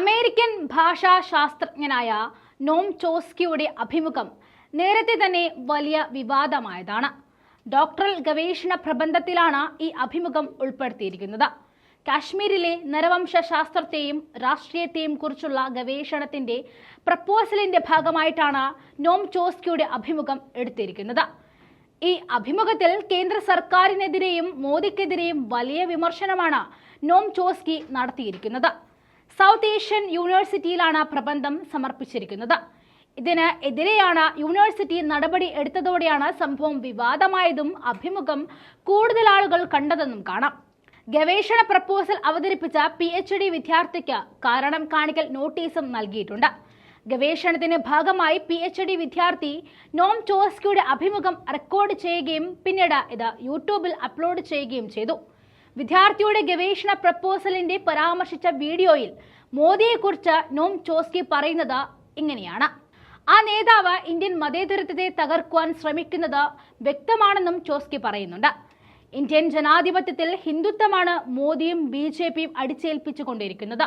American ഭാഷാ ശാസ്ത്രജ്ഞനായ നോം ചോസ്കിയുടെ അഭിമുഖം നേരത്തെ തന്നെ വലിയ വിവാദമായതാണ്. ഡോക്ടറൽ ഗവേഷണ പ്രബന്ധത്തിലാണ് ഈ അഭിമുഖം ഉൾപ്പെടുത്തിയിരിക്കുന്നത്. കാശ്മീരിലെ നരവംശ ശാസ്ത്രത്തെയും രാഷ്ട്രീയത്തെയും കുറിച്ചുള്ള ഗവേഷണത്തിന്റെ പ്രപ്പോസലിന്റെ ഭാഗമായിട്ടാണ് നോം ചോസ്കിയുടെ അഭിമുഖം എടുത്തിരിക്കുന്നത്. ഈ അഭിമുഖത്തിൽ കേന്ദ്ര സർക്കാരിനെതിരെയും മോദിക്കെതിരെയും വലിയ വിമർശനമാണ് നോം ചോസ്കി നടത്തിയിരിക്കുന്നത്. സൗത്ത് ഏഷ്യൻ യൂണിവേഴ്സിറ്റിയിലാണ് പ്രബന്ധം സമർപ്പിച്ചിരിക്കുന്നത്. ഇതിന് എതിരെയാണ് യൂണിവേഴ്സിറ്റി നടപടി എടുത്തതോടെയാണ് സംഭവം വിവാദമായതും അഭിമുഖം കൂടുതൽ ആളുകൾ കണ്ടതെന്നും കാണാം. ഗവേഷണ പ്രപ്പോസൽ അവതരിപ്പിച്ച പി എച്ച് ഡി വിദ്യാർത്ഥിക്ക് കാരണം കാണിക്കൽ നോട്ടീസും നൽകിയിട്ടുണ്ട്. ഗവേഷണത്തിന്റെ ഭാഗമായി പി എച്ച് ഡി വിദ്യാർത്ഥി നോം ചോസ്കിയുടെ അഭിമുഖം റെക്കോർഡ് ചെയ്യുകയും പിന്നീട് ഇത് യൂട്യൂബിൽ അപ്ലോഡ് ചെയ്യുകയും ചെയ്തു. വിദ്യാർത്ഥിയുടെ ഗവേഷണ പ്രപ്പോസലിന്റെ പരാമർശിച്ച വീഡിയോയിൽ മോദിയെക്കുറിച്ച് നോം ചോസ്കി പറയുന്നത് ഇങ്ങനെയാണ്. ആ നേതാവ് ഇന്ത്യൻ മതേതരത്വത്തെ തകർക്കുവാൻ ശ്രമിക്കുന്നത് വ്യക്തമാണെന്നും ചോസ്കി പറയുന്നുണ്ട്. ഇന്ത്യൻ ജനാധിപത്യത്തിൽ ഹിന്ദുത്വമാണ് മോദിയും ബി ജെ പിയും അടിച്ചേൽപ്പിച്ചുകൊണ്ടിരിക്കുന്നത്.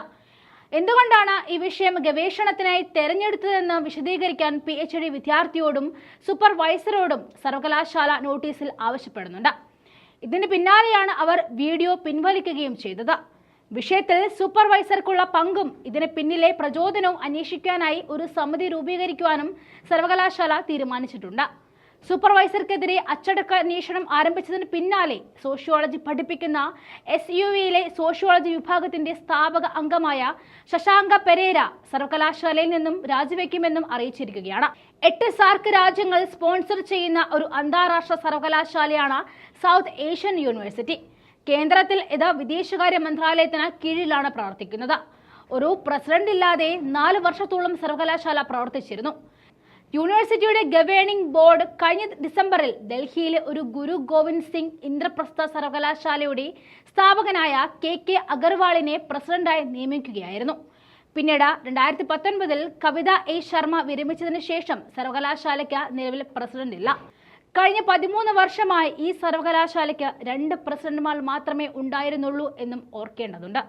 എന്തുകൊണ്ടാണ് ഈ വിഷയം ഗവേഷണത്തിനായി തെരഞ്ഞെടുത്തതെന്ന് വിശദീകരിക്കാൻ പി എച്ച് ഡി വിദ്യാർത്ഥിയോടും സൂപ്പർവൈസറോടും സർവകലാശാല നോട്ടീസിൽ ആവശ്യപ്പെടുന്നുണ്ട്. ഇതിന് പിന്നാലെയാണ് അവർ വീഡിയോ പിൻവലിക്കുകയും ചെയ്തത്. വിഷയത്തിൽ സൂപ്പർവൈസർക്കുള്ള പങ്കും ഇതിന് പിന്നിലെ പ്രചോദനവും അന്വേഷിക്കാനായി ഒരു സമിതി രൂപീകരിക്കുവാനും സർവകലാശാല തീരുമാനിച്ചിട്ടുണ്ട്. സൂപ്പർവൈസർക്കെതിരെ അച്ചടക്ക അന്വേഷണം ആരംഭിച്ചതിന് പിന്നാലെ സോഷ്യോളജി പഠിപ്പിക്കുന്ന എസ് യു വിയിലെ സോഷ്യോളജി വിഭാഗത്തിന്റെ സ്ഥാപക അംഗമായ ശശാങ്ക പെരേര സർവകലാശാലയിൽ നിന്നും രാജിവെക്കുമെന്നും അറിയിച്ചിരിക്കുകയാണ്. എട്ട് സാർക്ക് രാജ്യങ്ങൾ സ്പോൺസർ ചെയ്യുന്ന ഒരു അന്താരാഷ്ട്ര സർവകലാശാലയാണ് സൗത്ത് ഏഷ്യൻ യൂണിവേഴ്സിറ്റി. കേന്ദ്രത്തിൽ ഇത് വിദേശകാര്യ മന്ത്രാലയത്തിന് കീഴിലാണ് പ്രവർത്തിക്കുന്നത്. ഒരു പ്രസിഡന്റ് ഇല്ലാതെ നാല് വർഷത്തോളം സർവകലാശാല പ്രവർത്തിച്ചിരുന്നു. യൂണിവേഴ്സിറ്റിയുടെ ഗവേണിംഗ് ബോർഡ് കഴിഞ്ഞ ഡിസംബറിൽ ഡൽഹിയിലെ ഒരു ഗുരു ഗോവിന്ദ് സിംഗ് ഇന്ദ്രപ്രസ്ഥ സർവകലാശാലയുടെ സ്ഥാപകനായ കെ കെ അഗർവാളിനെ പ്രസിഡന്റായി നിയമിക്കുകയായിരുന്നു. പിന്നീട് രണ്ടായിരത്തി പത്തൊൻപതിൽ കവിത എ ശർമ്മ വിരമിച്ചതിന് ശേഷം സർവകലാശാലയ്ക്ക് നിലവിൽ പ്രസിഡന്റ് ഇല്ല. കഴിഞ്ഞ പതിമൂന്ന് വർഷമായി ഈ സർവകലാശാലയ്ക്ക് രണ്ട് പ്രസിഡന്റുമാർ മാത്രമേ ഉണ്ടായിരുന്നുള്ളൂ എന്നും ഓർക്കേണ്ടതുണ്ട്.